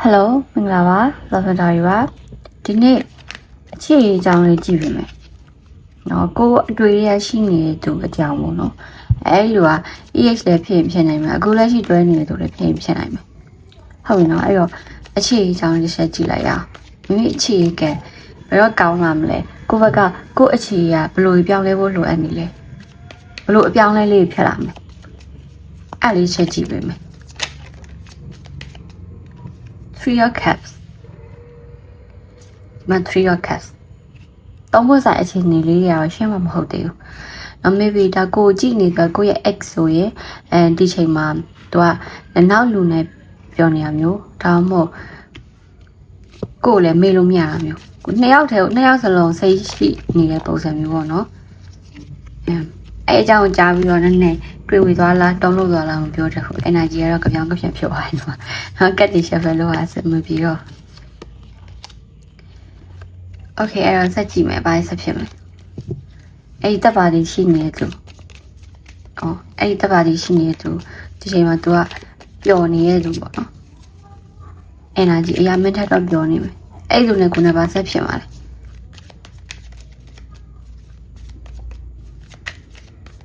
ဟယ်လိုမင်္ဂလာပါလော်ဖန်တာရီပါဒီနေ့အခြေအကြောင်းလေးကြည့်ပြီမယ်နော်ကိုယ်အတွေ့ရရှိနေတဲ့သူအကြောင်းပေါ့နော်အဲ့ဒီလိုက EH လည်းဖြစ်ရင်ဖြစ်နိုင်မှာအခုလက်ရှိတွဲနေတဲ့သူလည်းဖြစ်ရင်ဖြစ်နိုင်မှာဟုတ်ပြီနော်အဲ့တော့အခြေအကြောင်းလေးဆက်ကြည့်လိုက်ရအောင်မိမိအခြေကဘယ်တော့ကောင်းလာမလဲကိုယ့်ဘက်ကကိုယ့်အခြေကဘယ်လိုပြောင်းလဲဖို့လိုအပ်နေလဲဘယ်လိုအပြောင်းလဲလေးဖြစ်လာမလဲအဲ့လေးချက်ကြည့်ပေးမယ် three of cups မ three of cups တောင်းဖို့ဆိုင်အခြေအနေလေးတွေကတော့ရှင်းမှာမဟုတ်သေးဘူး။နော် maybe ဒါကိုကြည့်နေတာကိုယ့်ရဲ့ ex ဆိုရင်အဲဒီချိန်မှာသူကနောက်လူနဲ့ပြောနေရမျိုးဒါမှမဟုတ်ကိုယ်လည်းမေးလို့မရတာမျိုးကိုနှစ်ယောက်တည်းကိုနှစ်ယောက်စလုံးစိတ်ရှိနေတဲ့ပုံစံမျိုးပေါ့နော်။အဲအဲအကြောင်းကိုကြားပြီးတော့နည်းနည်း တွေ့ဝေသွားလားတောင်းလို့သွားလားမပြောတတ်ဘူး energy ကတော့ကြောင်ကြပြန်ဖြစ်သွားတယ်နော်။နော်ကတ်တီရှက်ဖယ်လို့ဟာစမပြီးတော့ Okay အဲ့တော့ဆက်ကြည့်မယ်ဘာဆက်ဖြစ်မလဲအဲ့ဒီတပ်ပါလေးရှိနေသူဩအဲ့ဒီတပ်ပါလေးရှိနေသူဒီချိန်မှာ तू ကပျော်နေတဲ့သူပေါ့နော် energy အရာမင်းထက်တော့ပျော်နေမယ်အဲ့ဒီလူနဲ့ကိုယ်နဲ့ဘာဆက်ဖြစ်မှာလဲ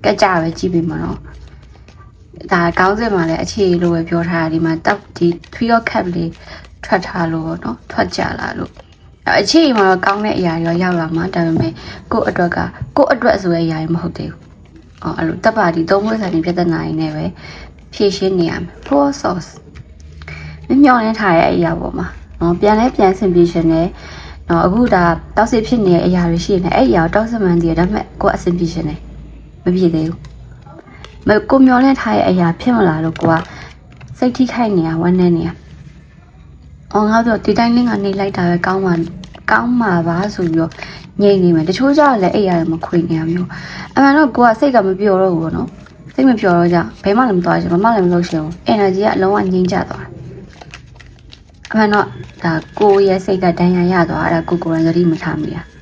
ကကြပဲကြည့်ပြီးမှာတော့ဒါကောင်းစင်မှာလည်းအခြေလိုပဲပြောထားတာဒီမှာတပ်ဒီ3 of cap လေးထွက်ထားလို့ပေါ့နော်ထွက်ကြလာလို့အခြေအမှာတော့ကောင်းတဲ့အရာတွေရောရောက်လာမှာဒါပေမဲ့ကို့အတွက်ကကို့အတွက်ဆိုတဲ့အရာတွေမဟုတ်သေးဘူး။အော်အဲ့လိုတပ်ပါတီသုံးပွဲဆိုင်ပြဿနာတွေနဲ့ပဲဖြည့်ရှင်းနေရမယ်။ poor sauce မမြောင်နေထားတဲ့အရာပေါ်မှာနော်ပြန်လဲပြန်ဆင်ပြေရှင်နေနော်အခုဒါတောက်စစ်ဖြစ်နေတဲ့အရာတွေရှိနေအဲ့အရာကိုတောက်စမှန်တည်းဒါပေမဲ့ကိုယ်အဆင်ပြေရှင်နေ မပြေသေးဘူး။မကိုမျောလဲထားတဲ့အရာဖြစ်မလာလို့ကိုကစိတ်ထိခိုက်နေရဝမ်းနေနေရ။အော်ငါတို့ဒီတိုင်းလေးကနေလိုက်တာပဲကောင်းမှာကောင်းမှာပါဆိုပြီးတော့ငြိမ်နေမယ်။တချို့ကြလည်းအဲ့ရတယ်မခွေနေရမျိုး။အမှန်တော့ကိုကစိတ်ကမပြောတော့ဘူးပေါ့နော်။စိတ်မပြောတော့ကြဘယ်မှလည်းမသွားချင်ဘာမှလည်းမလုပ်ချင်ဘူး။ energy ကအလုံးဝငြိမ်ကျသွားတယ်။အမှန်တော့ဒါကိုရဲ့စိတ်ကဒဏ်ရာရသွားတာကိုကိုယ်ရသတိမထားမိတာ။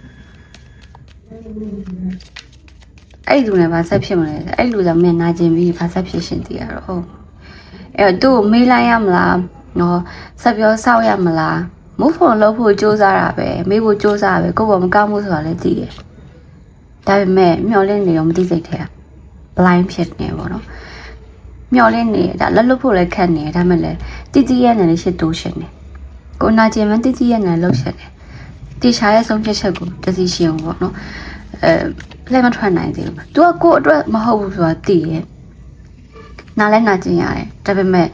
အဲ့ဒီလူနဲ့ဘာဆက်ဖြစ်မလဲ။အဲ့ဒီလူကမင်းနာကျင်ပြီးဘာဆက်ဖြစ်ရှင်တည်ရတော့ဟုတ်။အဲ့တော့သူ့ကိုမေးလိုက်ရမလား။နော်ဆက်ပြောစောက်ရမလား။ move on လုပ်ဖို့စူးစမ်းတာပဲမေးဖို့စူးစမ်းတာပဲကိုယ့်ဘောမကောင်းဘူးဆိုတာလည်းသိတယ်။ဒါပေမဲ့မျောလင့်နေရောမသိစိတ်ထဲက blind ဖြစ်နေပေါ့နော်။မျောလင့်နေဒါလက်လွတ်ဖို့လည်းခက်နေဒါပေမဲ့လည်းတိတိရဲ့နဲ့လည်းရှစ်တိုးရှင်နေ။ကိုနာကျင်မတိတိရဲ့နဲ့လှုပ်ရှင်နေ။တေချာရဲ့ဆုံးဖြတ်ချက်ကို decision ပေါ့နော်။အဲ လည်းမထွက်နိုင်သေးဘူး။ तू ကကိုယ့်အတွက်မဟုတ်ဘူးဆိုတာသိရဲ့။နားလဲနာကျင်ရတယ်ဒါပေမဲ့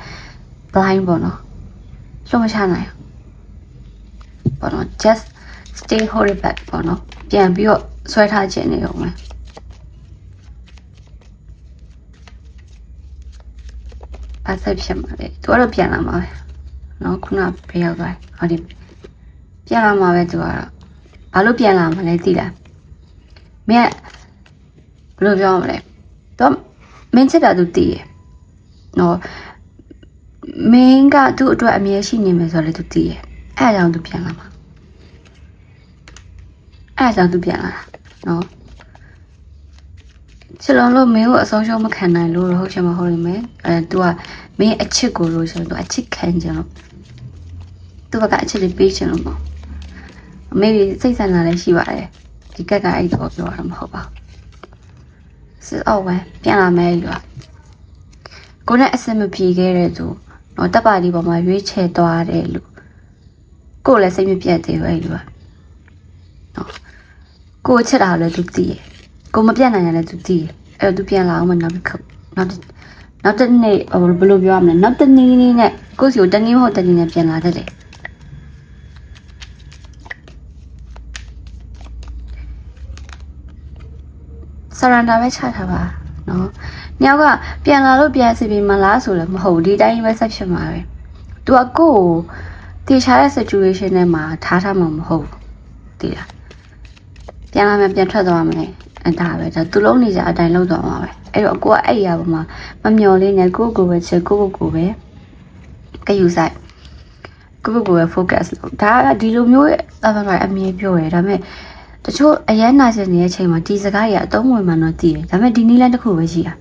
blind ပေါ့နော်။လုံးမချနိုင်ဘူးပေါ့နော် just stay hold it back ပေါ့နော်ပြန်ပြီးတော့ဆွဲထားခြင်းနေအောင်မယ်အဆက်ဖြစ်မှာလေသူကတော့ပြန်လာမှာပဲနော်ခုနဖေးရောက်သွားဟောဒီပြန်လာမှာပဲသူကတော့ဘာလို့ပြန်လာမှာလဲသိလား မင်းကဘယ်လိုပြောမလဲသူကမင်းချစ်တာသူသိရယ်နော်မင်းကသူ့အတွက်အမြဲရှိနေမယ်ဆိုတော့လေသူသိရယ်အဲ့ဒါကြောင့်သူပြန်လာမှာအဲ့ဒါကြောင့်သူပြန်လာတာနော်ချစ်လုံးလို့မင်းကိုအဆုံးရှုံးမခံနိုင်လို့တော့ဟုတ်ချင်မဟုတ်လိမ့်မယ်အဲ तू ကမင်းအချစ်ကိုလို့ဆိုတော့ तू အချစ်ခံကြလို့ तू ဘက်ကအချစ်လေးပေးချင်လို့ပေါ့မေဘီစိတ်ဆန္ဒလည်းရှိပါတယ် ဒီကက်ကအဲ့တော့ပြောတာမဟုတ်ပါဘူးစစ်အော်ဝဲပြန်လာမယ်လို့ကိုနဲ့အစင်မပြေခဲ့တဲ့သူတော့တပ်ပါဒီပေါ်မှာရွေးချယ်သွားတယ်လို့ကိုယ်လည်းစိတ်မပြတ်သေးဘူးအဲ့လိုကနော်ကိုချစ်တာလည်းသူသိရကိုမပြတ်နိုင်တယ်လည်းသူသိရအဲ့တော့သူပြန်လာအောင်မနောက်တစ်ခါနောက်တစ်နောက်တစ်နေ့ဘယ်လိုပြောရမလဲနောက်တစ်နေ့နေ့နဲ့ကိုစီကိုတနည်းမဟုတ်တနည်းနဲ့ပြန်လာတတ်တယ် ဆရန်ဒါပဲချထားပါနော်။ညောက်ကပြန်လာလို့ပြန်စီပြီးမလားဆိုလည်းမဟုတ်ဘူးဒီတိုင်းပဲဆက်ဖြစ်မှာပဲ။ तू ကကိုယ်ကိုတေချာတဲ့ situation ထဲမှာထားထားမှာမဟုတ်ဘူး။သိလား။ပြန်လာမှပြန်ထွက်သွားမယ်။အဲဒါပဲဒါသူလုံးနေကြအတိုင်းလောက်သွားမှာပဲ။အဲ့တော့ကိုကအဲ့ရပေါ်မှာမမျော်လေးနဲ့ကိုယ့်ကိုယ်ပဲချစ်ကိုယ့်ကိုယ်ကိုပဲကယူဆိုင်ကိုယ့်ကိုယ်ကိုယ်ပဲ focus လုပ်ဒါကဒီလိုမျိုးအမှန်တိုင်းအမြင်ပြောရဲဒါပေမဲ့ တချို့အရန်နာကျင်နေတဲ့အချိန်မှာဒီစကားကြီးကအတုံးဝင်မှတော့တည်တယ်ဒါပေမဲ့ဒီနည်းလမ်းတစ်ခုပဲရှိတာ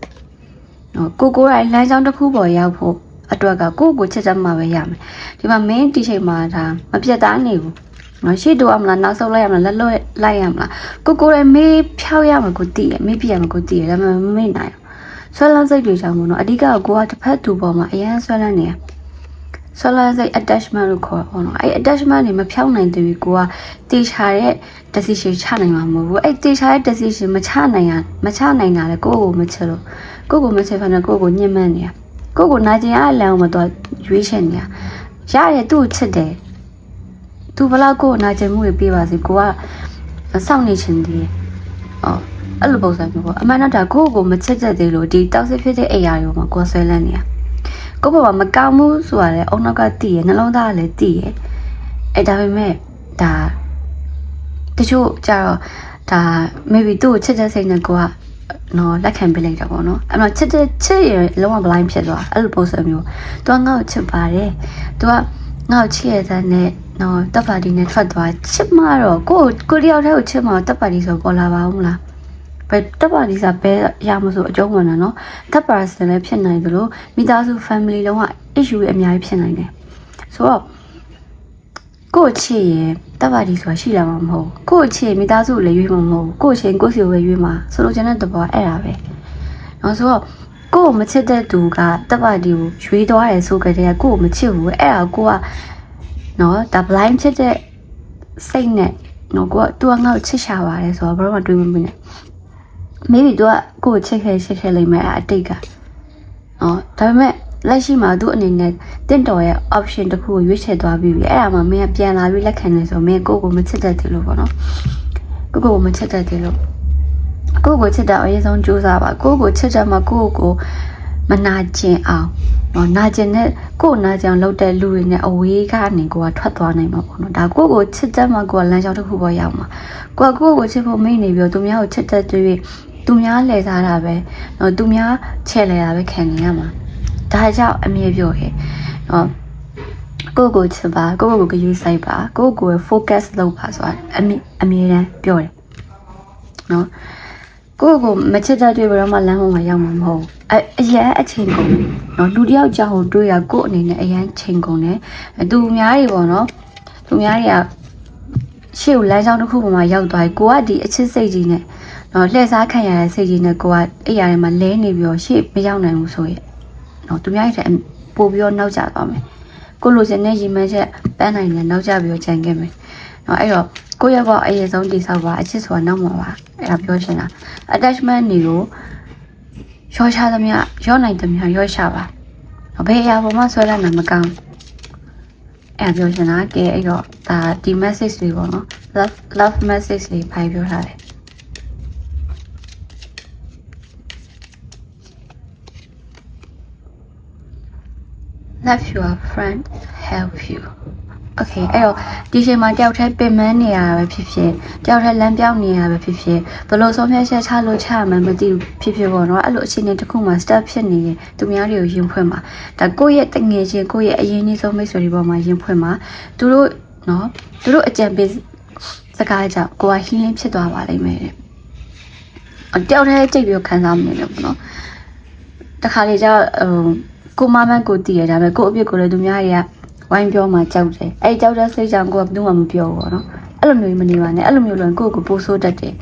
နော်ကိုကိုယ်တိုင်လမ်းကြောင်းတစ်ခုပေါ်ရောက်ဖို့အတွက်ကကိုယ့်ကိုချစ်တတ်မှပဲရမယ်ဒီမှာ main တီချိန်မှာဒါမပြတ်သားနေဘူးနော်ရှေ့တော့ရမလားနောက်ဆုံးလိုက်ရမလားလက်လွတ်လိုက်ရမလားကိုကိုယ်လည်းမေးဖြောက်ရမှာကိုတည်ရမေးပြရမှာကိုတည်ရဒါပေမဲ့မမေ့နိုင်ဘူးဆွဲလန်းစိတ်တွေကြောင့်မို့နော်အဓိကကကိုကတစ်ဖက်သူပေါ်မှာအရင်ဆွဲလန်းနေရဆွဲ လန်းစိတ် attachment လို့ခေါ်အောင်နော်အဲ့ attachment တွေမဖြောက်နိုင်သေးဘူးကိုကတေချာတဲ့ decision ချနိုင်မှာမဟုတ်ဘူးအဲ့တေချာတဲ့ decision မချနိုင်ရမချနိုင်တာလေကိုယ့်ကိုမချစ်လို့ကိုယ့်ကိုမချစ်ဖ ೇನೆ ကိုယ့်ကိုညှဉ်းပန်းနေရကိုယ့်ကိုနာကျင်ရအလံကိုမတော့ရွေးချယ်နေရရတယ်သူ့ကိုချစ်တယ်သူဘလောက်ကိုယ်နာကျင်မှုတွေပေးပါစေကိုကစောင့်နေချင်သေးတယ်အော်အဲ့လိုပုံစံမျိုးပေါ့အမှန်တော့ဒါကိုယ့်ကိုမချစ်တတ်သေးလို့ဒီတောက်စစ်ဖြစ်တဲ့အရာတွေမှာကိုယ်ဆွဲလန်းနေရ ကိုယ့်ဘဝမကောင်းမှုဆိုတာလေအုံနောက်ကတည်ရနှလုံးသားကလည်းတည်ရအဲ့ဒါပေမဲ့ဒါတချို့ကြတော့ဒါ maybe သူ့ကိုချစ်တဲ့စိတ်နဲ့ကိုကနော်လက်ခံပေးလိုက်တာပေါ့နော်အဲ့တော့ချစ်တဲ့ချစ်ရင်လုံးဝ blind ဖြစ်သွားအဲ့လိုပုံစံမျိုးသူကငါ့ကိုချစ်ပါတယ်သူကငါ့ကိုချစ်ရတဲ့နဲ့နော်တပ်ပါတီနဲ့ထွက်သွားချစ်မှတော့ကိုကိုတယောက်တည်းကိုချစ်မှတပ်ပါတီဆိုပေါ်လာပါဦးမလား ဘယ်တပ်ပါတီစားဘဲရမဆိုအကျုံးဝင်တာနော်တပ်ပါစင်လည်းဖြစ်နိုင်သလိုမိသားစု family လုံးဝ issue တွေအများကြီးဖြစ်နိုင်တယ်ဆိုတော့ကို့ချစ်ရင်တပ်ပါတီဆိုတာရှိလာမှာမဟုတ်ဘူးကို့ချစ်ရင်မိသားစုကိုလည်းရွေးမှာမဟုတ်ဘူးကို့ချစ်ရင်ကိုယ့်စီကိုပဲရွေးမှာဆိုလိုချင်တဲ့သဘောအဲ့ဒါပဲနောက်ဆိုတော့ကို့ကိုမချစ်တဲ့သူကတပ်ပါတီကိုရွေးသွားတယ်ဆိုကြတဲ့ကကို့ကိုမချစ်ဘူးအဲ့ဒါကိုကနော်ဒါ blind ဖြစ်တဲ့စိတ်နဲ့နော်ကိုက तू ကငါ့ကိုချစ်ရှာပါတယ်ဆိုတော့ဘာမှတွေးမမိနဲ့ maybe तू ကကို့ကိုချစ်ခဲ့ချစ်ခဲ့လိမ့်မယ်အဲ့အတိတ်ကနော်ဒါပေမဲ့လက်ရှိမှာသူအနေနဲ့တင့်တော်ရဲ့ option တစ်ခုကိုရွေးချယ်သွားပြီးပြီအဲ့ဒါမှမင်းကပြန်လာပြီးလက်ခံနေဆိုမင်းကိုယ့်ကိုမချစ်တတ်သေးလို့ပေါ့နော်ကိုယ့်ကိုမချစ်တတ်သေးလို့ကိုယ့်ကိုချစ်တဲ့အရေးဆုံးကြိုးစားပါကိုယ့်ကိုချစ်တယ်မှာကိုယ့်ကို မနာကျင်အောင်နော်နာကျင်တဲ့ကိုယ်နာကျင်အောင်လုပ်တဲ့လူတွေနဲ့အဝေးကနေကိုကထွက်သွားနိုင်မှာပေါ့နော်ဒါကိုယ့်ကိုချစ်တဲ့မှာကိုကလမ်းကြောင်းတစ်ခုပေါ်ရောက်မှာကိုကကိုယ့်ကိုချစ်ဖို့မိနေပြီးတော့သူများကိုချစ်တဲ့တွေ့သူများလှည့်စားတာပဲနော်သူများချဲ့လဲတာပဲခံနေရမှာဒါကြောင့်အမြဲပြောခဲ့နော်ကိုယ့်ကိုချစ်ပါကိုယ့်ကိုယ်ကိုယူဆိုင်ပါကိုယ့်ကိုယ် focus လုပ်ပါဆိုတာအမြဲအမြဲတမ်းပြောတယ်နော်ကိုယ့်ကိုယ်မချစ်တဲ့တွေ့ဘယ်တော့မှလမ်းပေါ်မှာရောက်မှာမဟုတ်ဘူး အအရန်အချိန်ကုန်တယ်နော်လူတယောက်ကြောင့်တွေ့ရကိုယ့်အနေနဲ့အရန်ချိန်ကုန်တယ်သူများတွေပေါ့နော်သူများတွေကရှေ့ကိုလမ်းကြောင်းတစ်ခုပေါ်မှာရောက်သွားပြီကိုကဒီအချစ်စိတ်ကြီးနဲ့နော်လှည့်စားခံရတဲ့စိတ်ကြီးနဲ့ကိုကအဲ့ရထဲမှာလဲနေပြီးတော့ရှေ့မရောက်နိုင်ဘူးဆိုရင်နော်သူများရဲ့တဲ့ပို့ပြီးတော့နောက်ကျသွားမယ်ကိုလိုချင်တဲ့ရီမန်းချက်ပန်းနိုင်တယ်နောက်ကျပြီးတော့ခြံခဲ့မယ်နော်အဲ့တော့ကိုယ့်ရဲ့ဘောအရေးဆုံးတိဆောက်ပါအချစ်ဆိုတာနောက်မှာပါအဲ့ဒါပြောချင်တာ attachment တွေကို ရောချသမျှရောနိုင်သမျှရောချပါဘယ်အရာပေါ်မှာဆွဲလာမှမကောင်းအဲ့ဒါပြောချင်တာကဲအဲ့တော့ဒါဒီ message တွေပေါ့နော် love love message တွေဖိုင်ပြောထားတယ် love your friend help you okay အဲ့တော့ဒီချိန်မှာတယောက်တည်းပင်မနေရတာပဲဖြစ်ဖြစ်တယောက်တည်းလမ်းပြောင်းနေရတာပဲဖြစ်ဖြစ်ဘယ်လိုဆုံးဖြတ်ချက်ချလို့ချမှန်းမသိဘူးဖြစ်ဖြစ်ပေါ့နော်အဲ့လိုအခြေအနေတစ်ခုမှာ step ဖြစ်နေရင်သူများတွေကိုရင်ဖွင့်ပါဒါကိုယ့်ရဲ့တငယ်ချင်းကိုယ့်ရဲ့အရင်ကြီးဆုံးမိတ်ဆွေတွေပေါ်မှာရင်ဖွင့်ပါသူတို့နော်သူတို့အကြံပေးစကားကြောင့်ကိုယ်က healing ဖြစ်သွားပါလိမ့်မယ်တဲ့တယောက်တည်းကြိတ်ပြီးခံစားမနေလို့ပေါ့နော်တခါလေကျတော့ဟိုကိုမမန်းကိုတည်ရဒါပေမဲ့ကိုအပြစ်ကိုလည်းသူများတွေက ဝိုင်းပြောမှကြောက်တယ်အဲကြောက်တဲ့စိတ်ကြောင့်ကိုကဘယ်သူမှမပြောဘူးပေါ့နော်အဲ့လိုမျိုးမနေပါနဲ့အဲ့လိုမျိုးလို့ကိုယ့်ကိုပိုးဆိုးတတ်တယ်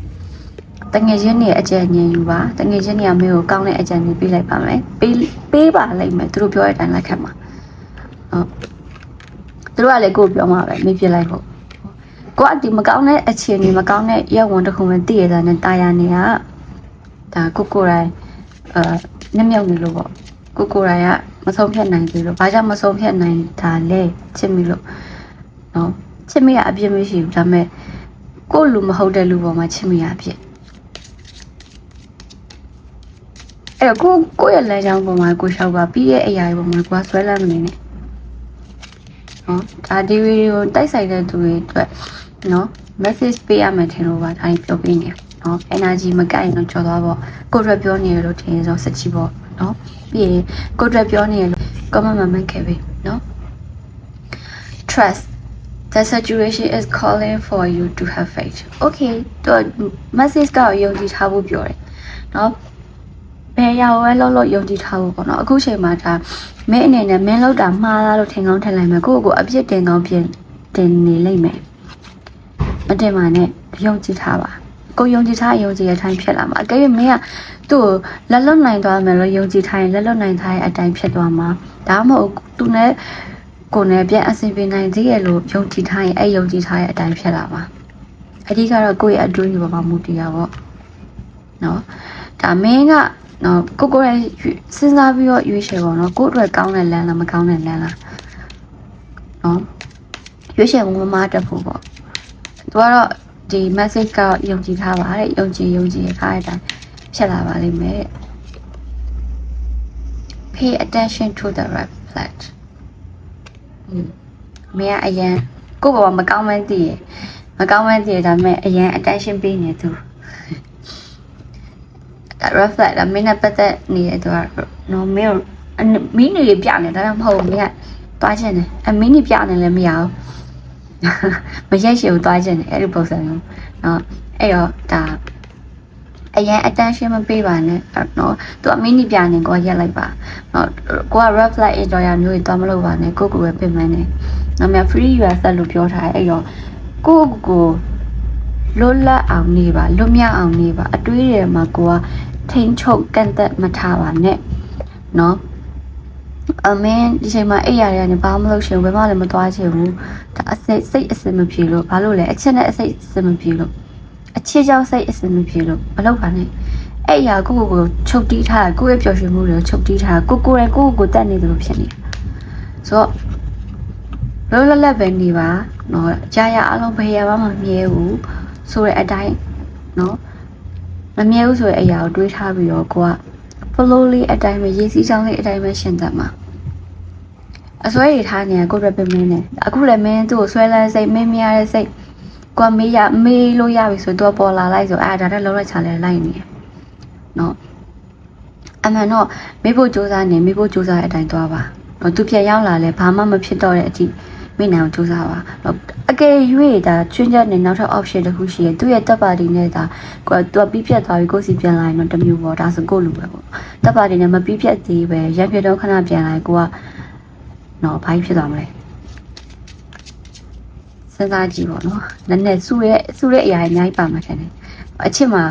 တငယ်ချင်းတွေအကြံဉာဏ်ယူပါတငယ်ချင်းတွေကမင်းကိုကောင်းတဲ့အကြံဉာဏ်ပေးလိုက်ပါမယ်ပေးပေးပါလိုက်မယ်သူတို့ပြောတဲ့အတိုင်းလိုက်ခတ်မှာဟုတ်သူတို့ကလည်းကိုယ်ပြောမှာပဲမေးပြလိုက်ဖို့ကိုကဒီမကောင်းတဲ့အခြေအနေမကောင်းတဲ့ရက်ဝန်တစ်ခုမှတည်ရတာနဲ့တာယာနေတာဒါကိုကိုယ်တိုင်အဲညံ့ညောက်နေလို့ပေါ့ကိုကိုယ်တိုင်က မဆုံးဖြတ်နိုင်သေးလို့ဘာကြောင့်မဆုံးဖြတ်နိုင်တာလဲချစ်မိလို့နော်ချစ်မိရအပြစ်မရှိဘူးဒါပေမဲ့ကိုယ့်လူမဟုတ်တဲ့လူပေါ်မှာချစ်မိရအပြစ်အဲ့တော့ကိုကိုယ့်ရဲ့လမ်းကြောင်းပေါ်မှာကိုရှောက်ပါပြီးရဲ့အရာတွေပေါ်မှာကိုကဆွဲလန်းမနေနဲ့နော်ဒါဒီဗီဒီယိုတိုက်ဆိုင်တဲ့သူတွေအတွက်နော် message ပေးရမယ်ထင်လို့ပါဒါပြောပေးနေ နော် energy မကိုက်ရင်တော့ကြော်သွားပေါ့ကိုယ့်အတွက်ပြောနေရလို့ထင်ရင်တော့စက်ချီပေါ့နော်ပြီးရင်ကိုယ့်အတွက်ပြောနေရလို့ comment မှာမှတ်ခဲ့ပြီနော် trust the situation is calling for you to have faith okay တော့ message ကယုံကြည်ထားဖို့ပြောတယ်နော်ဘယ်ရောက်ဝဲလောက်လောက်ယုံကြည်ထားဖို့ပေါ့နော်အခုချိန်မှာဒါမင်းအနေနဲ့မင်းလောက်တာမှားလားလို့ထင်ကောင်းထင်လိုက်မယ်ကိုယ့်ကိုယ်အပြစ်တင်ကောင်းပြင်တင်နေလိမ့်မယ်မတင်ပါနဲ့ယုံကြည်ထားပါ ကိုယုံကြည်ထားယုံကြည်တဲ့အတိုင်းဖြစ်လာမှာအကယ်၍မင်းကသူ့ကိုလက်လွတ်နိုင်သွားမယ်လို့ယုံကြည်ထားရင်လက်လွတ်နိုင်ထားတဲ့အတိုင်းဖြစ်သွားမှာဒါမှမဟုတ်သူနဲ့ကိုယ်နဲ့ပြန်အဆင်ပြေနိုင်သေးရဲ့လို့ယုံကြည်ထားရင်အဲ့ယုံကြည်ထားတဲ့အတိုင်းဖြစ်လာမှာအဓိကတော့ကိုယ့်ရဲ့အတွေးပေါ်မှာမူတည်တာပေါ့နော်ဒါမင်းကနော်ကိုကိုယ်ရဲ့စဉ်းစားပြီးတော့ရွေးချယ်ပေါ့နော်ကိုယ့်အတွက်ကောင်းတဲ့လမ်းလားမကောင်းတဲ့လမ်းလားနော်ရွေးချယ်မှုမမတက်ဖို့ပေါ့သူကတော့ ဒီ message ကယုံကြည်ထားပါတဲ့ယုံကြည်ယုံကြည်ထားတဲ့အတိုင်းဖြစ်လာပါလိမ့်မယ် pay attention to the red flag อืมမင်းကအရင်ကိုယ့်ဘောမကောင်းမှန်းသိရယ်မကောင်းမှန်းသိရဒါပေမဲ့အရင် attention ပေးနေသူဒါ red flag ဒါမင်းနဲ့ပတ်သက်နေတယ်သူကနော်မင်းမင်းနေပြနေတယ်ဒါမှမဟုတ်မင်းကတွားချင်တယ်အမင်းနေပြနေလည်းမရဘူး မရက်ရှည်ဘူးတွားချင်တယ်အဲ့ဒီပုံစံမျိုးနော်အဲ့တော့ဒါအရင် attention မပေးပါနဲ့အဲ့နော်သူအမင်းနေပြနေကိုရက်လိုက်ပါနော်ကိုက red flag enjoyer မျိုးတွေတွားမလို့ပါနဲ့ကိုကိုပဲပြင်မနေနော်မြ free yourself လို့ပြောထားတယ်အဲ့တော့ကိုကိုကိုလွတ်လပ်အောင်နေပါလွတ်မြောက်အောင်နေပါအတွေးတွေမှာကိုကထိန်ချုပ်ကန့်သက်မထားပါနဲ့နော် အမင်းဒီချိန်မှာအိပ်ရရနေဘာမှမလုပ်ချင်ဘူးဘယ်မှလည်းမသွားချင်ဘူးဒါအစိတ်စိတ်အစင်မပြေလို့ဘာလို့လဲအချက်နဲ့အစိတ်အစင်မပြေလို့အချစ်ကြောင့်စိတ်အစင်မပြေလို့မလုပ်ပါနဲ့အဲ့ရကိုကိုကိုချုပ်တီးထားကိုယ့်ရဲ့ပျော်ရွှင်မှုတွေကိုချုပ်တီးထားကိုကိုယ်တိုင်ကိုကိုကိုတက်နေတယ်လို့ဖြစ်နေတာဆိုတော့လောလောလတ်ပဲနေပါနော်ကြာရအလုံးဘယ်ရမှမမြဲဘူးဆိုတဲ့အတိုင်းနော်မမြဲဘူးဆိုတဲ့အရာကိုတွေးထားပြီးတော့ကိုက flow လေးအတိုင်းပဲရေးစည်းချောင်းလေးအတိုင်းပဲရှင်းတတ်မှာအစွဲရထားနေကိုရပမင်းနဲ့အခုလည်းမင်းသူ့ကိုဆွဲလန်းစိတ်မင်းမရတဲ့စိတ်ကိုမေးရမေးလို့ရပြီဆိုတော့ပေါ်လာလိုက်ဆိုအဲဒါတော့လုံးဝချလဲလိုက်နေတယ်နော်အမှန်တော့မေးဖို့စူးစမ်းနေမေးဖို့စူးစမ်းတဲ့အတိုင်းသွားပါနော်သူပြန်ရောက်လာလဲဘာမှမဖြစ်တော့တဲ့အထိမိနိုင်အောင်စူးစမ်းပါနော် အကယ်၍ဒါချွင်းချက်နေနောက်ထပ် option တစ်ခုရှိရင်သူ့ရဲ့တပ်ပါတီနဲ့ဒါကိုသူကပြီးပြတ်သွားပြီကိုစီပြန်လာရင်တော့တစ်မျိုးပေါ့ဒါဆိုကိုလူပဲပေါ့တပ်ပါတီနဲ့မပြီးပြတ်သေးပဲရက်ပြတော့ခဏပြန်လာကိုကနော်ဘာဖြစ်သွားမလဲစဉ်းစားကြည့်ပေါ့နော်နည်းနည်းစုရဲ့စုရဲ့အရာကြီးအများကြီးပါမှာထင်တယ်အချစ်မှာ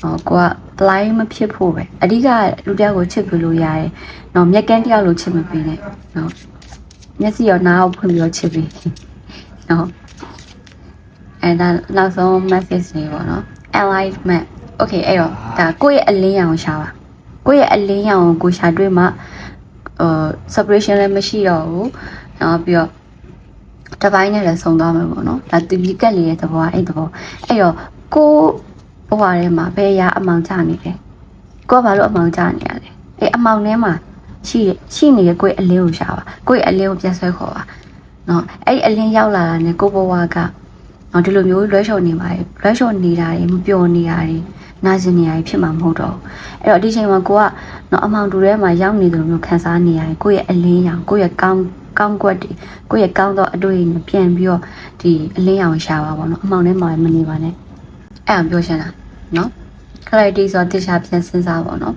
ဟောကိုက blind မဖြစ်ဖို့ပဲအဓိကလူတယောက်ကိုချစ်ပြလို့ရတယ်နော်မျက်ကန်းတယောက်လိုချစ်မပေးနဲ့နော်မျက်စိရောနားကိုဖွင့်ပြီးတော့ချစ်ပေး နော်အဲဒါနောက်ဆုံး message တွေပေါ့နော် enlightenment okay အဲ့တော့ဒါကိုယ့်ရဲ့အလင်းရောင်ရှာပါကိုယ့်ရဲ့အလင်းရောင်ကိုရှာတွေ့မှဟို separation လည်းမရှိတော့ဘူးနောက်ပြီးတော့တစ်ပိုင်းနဲ့လည်းဆုံသွားမှာပေါ့နော်ဒါသူပြီးကက်လေးရဲ့သဘောအဲ့သဘောအဲ့တော့ကိုဘဝထဲမှာဘယ်ရာအမောင်ချနေလဲကိုကဘာလို့အမောင်ချနေရလဲအဲ့အမောင်ထဲမှာရှိရှိနေတဲ့ကိုယ့်အလင်းကိုရှာပါကိုယ့်အလင်းကိုပြတ်ဆွဲခေါ်ပါ နော်အဲ့အလင်းရောက်လာတာနဲ့ကိုဘဝကနော်ဒီလိုမျိုးလွှဲချော်နေပါတယ်လွှဲချော်နေတာတွေမပျော်နေတာတွေနာကျင်နေရဖြစ်မှာမဟုတ်တော့အဲ့တော့ဒီချိန်မှာကိုကနော်အမောင်တူထဲမှာရောက်နေတယ်လို့မျိုးခံစားနေရတယ်ကိုယ့်ရဲ့အလင်းရောင်ကိုယ့်ရဲ့ကောင်းကောင်းကွက်တွေကိုယ့်ရဲ့ကောင်းသောအတွေ့အကြုံပြန်ပြီးတော့ဒီအလင်းရောင်ရှာပါပေါ့နော်အမောင်ထဲမှာမနေပါနဲ့အဲ့အောင်ပြောချင်တာနော် clarity ဆိုတော့တရားပြန်စဉ်းစားပါတော့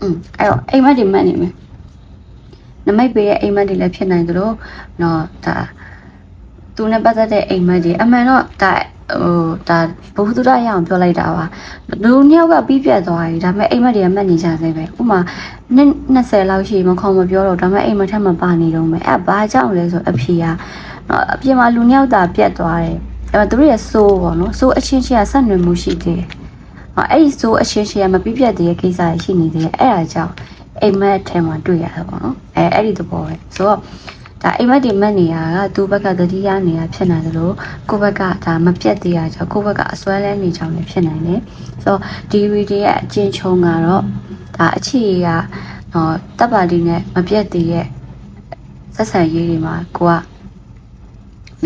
อืมအဲ့တော့အိမ်မက်တွေမှတ်နေမယ်နမိတ်ပေးရဲ့အိမ်မက်တွေလည်းဖြစ်နိုင်သလိုတော့ဒါသူနဲ့ပတ်သက်တဲ့အိမ်မက်တွေအမှန်တော့ဒါဟိုဒါဘုဟုတ္တရအောင်ပြောလိုက်တာပါလူနှစ်ယောက်ကပြီးပြတ်သွားပြီဒါပေမဲ့အိမ်မက်တွေကမှတ်နေကြသေးပဲဥမာနှစ်20လောက်ရှိမခေါ်မပြောတော့ဒါပေမဲ့အိမ်မက်ထက်မပါနေတော့မယ်အဲ့ဘာကြောင့်လဲဆိုအဖေကနော်အပြင်မှာလူနှစ်ယောက်သာပြတ်သွားတယ်အဲ့တော့သူတို့ရဲ့စိုးပေါ့နော်စိုးအချင်းချင်းကဆက်နွယ်မှုရှိသေးတယ်ဟော အဲ့ဒီစိုးအချင်းချင်းကမပြီးပြတ်သေးတဲ့ကိစ္စရှိနေသေးတယ်အဲ့ဒါကြောင့်အိမ်မက်ထဲမှာတွေ့ရတယ်ပေါ့နော်အဲအဲ့ဒီသဘောပဲဆိုတော့ဒါအိမ်မက်တွေမက်နေရကသူ့ဘက်ကတတိယနေရဖြစ်နေတယ်လို့ကိုယ့်ဘက်ကဒါမပြတ်သေးရကြောင့်ကိုယ့်ဘက်ကအစွဲလဲနေကြောင်းလည်းဖြစ်နိုင်တယ်ဆိုတော့ဒီဗီဒီရဲ့အချင်းချုံကတော့ဒါအခြေကတော့တပ်ပါတီနဲ့မပြတ်သေးရဲ့ဆက်ဆံရေးတွေမှာကိုက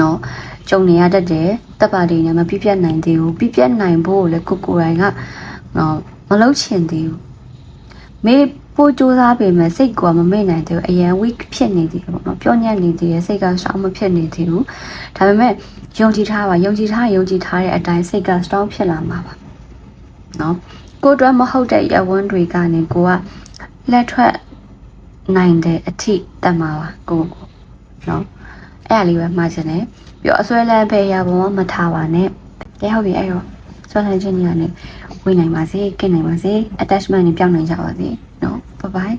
နော်ကြုံနေရတတ်တယ် တပ်ပါတီနဲ့မပြည့်ပြတ်နိုင်သေးဘူးပြည့်ပြတ်နိုင်ဖို့လည်းကိုကိုယ်တိုင်ကနော်မလုပ်ချင်သေးဘူးမေးပိုးစူးစားပေမဲ့စိတ်ကမမေ့နိုင်သေးဘူးအရင် weak ဖြစ်နေသေးတယ်ပေါ့နော်ပြောညံ့နေသေးတယ်စိတ်က strong မဖြစ်နေသေးဘူးဒါပေမဲ့ယုံကြည်ထားပါယုံကြည်ထားရင်ယုံကြည်ထားတဲ့အတိုင်းစိတ်က strong ဖြစ်လာမှာပါနော်ကိုယ်အတွက်မဟုတ်တဲ့ရဝန်းတွေကနေကိုကလက်ထွက်နိုင်တဲ့အထိတတ်မှာပါကိုကိုနော်အဲ့ဒါလေးပဲမှားချင်တယ် ပြီးတော့အစွဲလန်းပဲရဘုံမထားပါနဲ့ကဲဟုတ်ပြီအဲ့တော့ဆွဲလန်းခြင်းတွေကနေဝင်နိုင်ပါစေကင်းနိုင်ပါစေ attachment တွေပြောင်းနိုင်ကြပါစေနော် bye bye